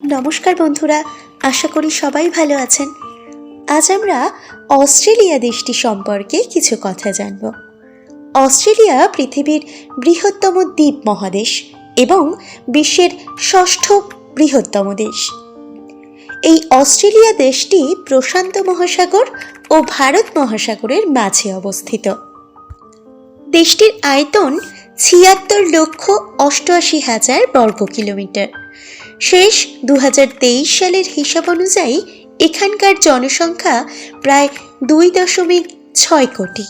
নমস্কার বন্ধুরা, আশা করি সবাই ভালো আছেন। আজ আমরা অস্ট্রেলিয়া দেশটি সম্পর্কে কিছু কথা জানব। অস্ট্রেলিয়া পৃথিবীর বৃহত্তম দ্বীপ মহাদেশ এবং বিশ্বের ষষ্ঠ বৃহত্তম দেশ। এই অস্ট্রেলিয়া দেশটি প্রশান্ত মহাসাগর ও ভারত মহাসাগরের মাঝে অবস্থিত। দেশটির আয়তন ছিয়াত্তর লক্ষ অষ্টআশি হাজার বর্গ কিলোমিটার শেষ দু হাজার তেইশ সালের হিসাব অনুযায়ী এখানকার জনসংখ্যা প্রায় দুই দশমিক ছয় কোটি।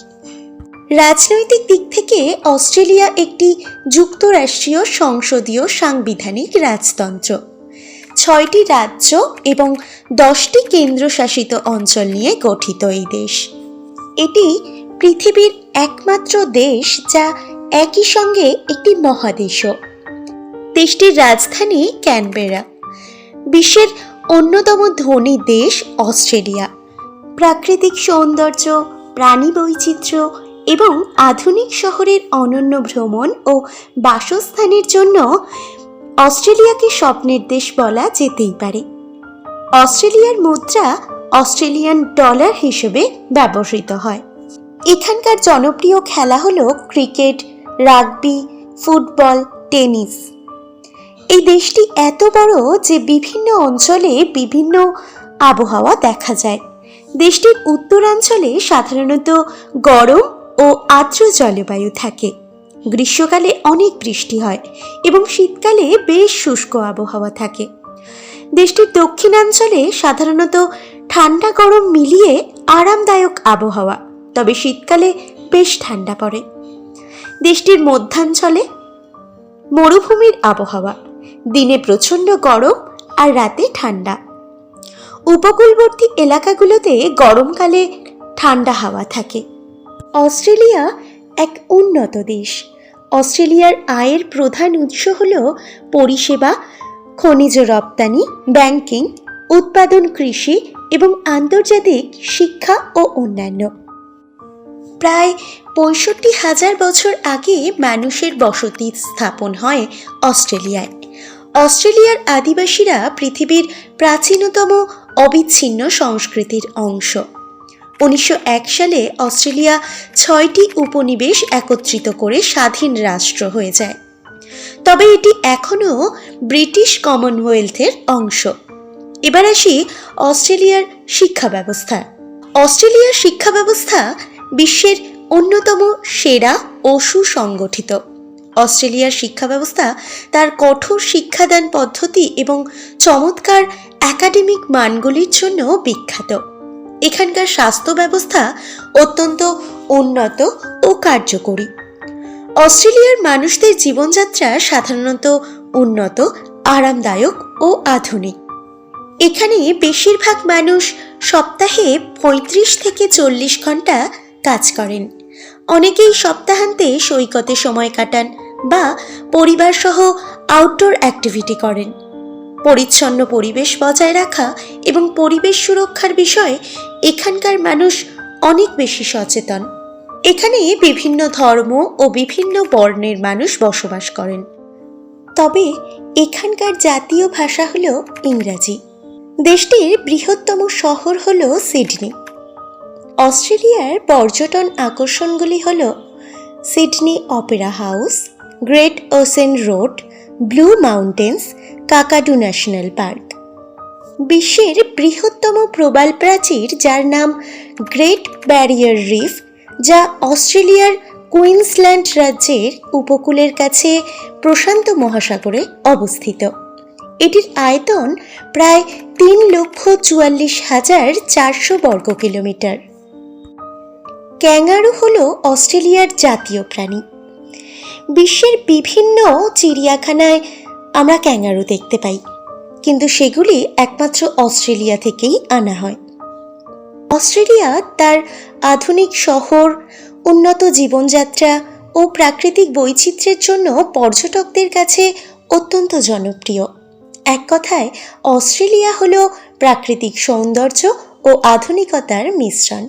রাজনৈতিক দিক থেকে অস্ট্রেলিয়া একটি যুক্তরাষ্ট্রীয় সংসদীয় সাংবিধানিক রাজতন্ত্র। ছয়টি রাজ্য এবং দশটি কেন্দ্রশাসিত অঞ্চল নিয়ে গঠিত এই দেশ। এটি পৃথিবীর একমাত্র দেশ যা একই সঙ্গে একটি মহাদেশও। দেশটির রাজধানী ক্যানবেরা, বিশ্বের অন্যতম ধনী দেশ অস্ট্রেলিয়া। প্রাকৃতিক সৌন্দর্য, প্রাণী বৈচিত্র্য এবং আধুনিক শহরের অনন্য ভ্রমণ ও বাসস্থানের জন্য অস্ট্রেলিয়াকে স্বপ্নের দেশ বলা যেতেই পারে। অস্ট্রেলিয়ার মুদ্রা অস্ট্রেলিয়ান ডলার হিসেবে ব্যবহৃত হয়। এখানকার জনপ্রিয় খেলা হলো ক্রিকেট, রাগবি, ফুটবল, টেনিস। এই দেশটি এত বড় যে বিভিন্ন অঞ্চলে বিভিন্ন আবহাওয়া দেখা যায়। দেশটির উত্তরাঞ্চলে সাধারণত গরম ও আর্দ্র জলবায়ু থাকে। গ্রীষ্মকালে অনেক বৃষ্টি হয় এবং শীতকালে বেশ শুষ্ক আবহাওয়া থাকে। দেশটির দক্ষিণাঞ্চলে সাধারণত ঠান্ডা গরম মিলিয়ে আরামদায়ক আবহাওয়া, তবে শীতকালে বেশ ঠান্ডা পড়ে। দেশটির মধ্যাঞ্চলে মরুভূমির আবহাওয়া দিনে প্রচণ্ড গরম আর রাতে ঠান্ডা। উপকূলবর্তী এলাকাগুলোতে গরমকালে ঠান্ডা হাওয়া থাকে। অস্ট্রেলিয়া এক উন্নত দেশ। অস্ট্রেলিয়ার আয়ের প্রধান উৎস হল পরিষেবা, খনিজ রপ্তানি, ব্যাংকিং, উৎপাদন কৃষি এবং আন্তর্জাতিক শিক্ষা ও অন্যান্য। প্রায় পঁয়ষট্টি হাজার বছর আগে মানুষের বসতি স্থাপন হয় অস্ট্রেলিয়ায়। অস্ট্রেলিয়ার আদিবাসীরা পৃথিবীর প্রাচীনতম অবিচ্ছিন্ন সংস্কৃতির অংশ। উনিশশো এক সালে অস্ট্রেলিয়া ছয়টি উপনিবেশ একত্রিত করে স্বাধীন রাষ্ট্র হয়ে যায়। তবে এটি এখনও ব্রিটিশ কমনওয়েলথের অংশ। এবার আসি অস্ট্রেলিয়ার শিক্ষা ব্যবস্থা। অস্ট্রেলিয়ার শিক্ষা ব্যবস্থা বিশ্বের অন্যতম সেরা ও সুসংগঠিত অস্ট্রেলিয়ার শিক্ষা ব্যবস্থা তার কঠোর শিক্ষাদান পদ্ধতি এবং চমৎকার একাডেমিক মানগুলির জন্য বিখ্যাত। এখানকার স্বাস্থ্য ব্যবস্থা অত্যন্ত উন্নত ও কার্যকরী। অস্ট্রেলিয়ার মানুষদের জীবনযাত্রা সাধারণত উন্নত, আরামদায়ক ও আধুনিক। এখানে বেশিরভাগ মানুষ সপ্তাহে পঁয়ত্রিশ থেকে চল্লিশ ঘণ্টা কাজ করেন। অনেকেই সপ্তাহান্তে সৈকতে সময় কাটান বা পরিবারসহ আউটডোর অ্যাক্টিভিটি করেন। পরিচ্ছন্ন পরিবেশ বজায় রাখা এবং পরিবেশ সুরক্ষার বিষয়ে এখানকার মানুষ অনেক বেশি সচেতন। এখানে বিভিন্ন ধর্ম ও বিভিন্ন বর্ণের মানুষ বসবাস করেন। তবে এখানকার জাতীয় ভাষা হল ইংরাজি। দেশটির বৃহত্তম শহর হল সিডনি। অস্ট্রেলিয়ার পর্যটন আকর্ষণগুলি হল Sydney Opera House, Great Ocean Road, Blue Mountains, Kakadu National Park. বিশ্বের বৃহত্তম প্রবাল প্রাচীর যার নাম গ্রেট ব্যারিয়ার রিফ, যা অস্ট্রেলিয়ার কুইন্সল্যান্ড রাজ্যের উপকূলের কাছে প্রশান্ত মহাসাগরে অবস্থিত। এটির আয়তন প্রায় তিন লক্ষ চুয়াল্লিশ হাজার চারশো বর্গ কিলোমিটার ক্যাঙ্গারু হল অস্ট্রেলিয়ার জাতীয় প্রাণী। বিশ্বের বিভিন্ন চিড়িয়াখানায় আমরা ক্যাঙ্গারু দেখতে পাই, কিন্তু সেগুলি একমাত্র অস্ট্রেলিয়া থেকেই আনা হয়। অস্ট্রেলিয়া তার আধুনিক শহর, উন্নত জীবনযাত্রা ও প্রাকৃতিক বৈচিত্র্যের জন্য পর্যটকদের কাছে অত্যন্ত জনপ্রিয়। এক কথায়, অস্ট্রেলিয়া হলো প্রাকৃতিক সৌন্দর্য ও আধুনিকতার মিশ্রণ।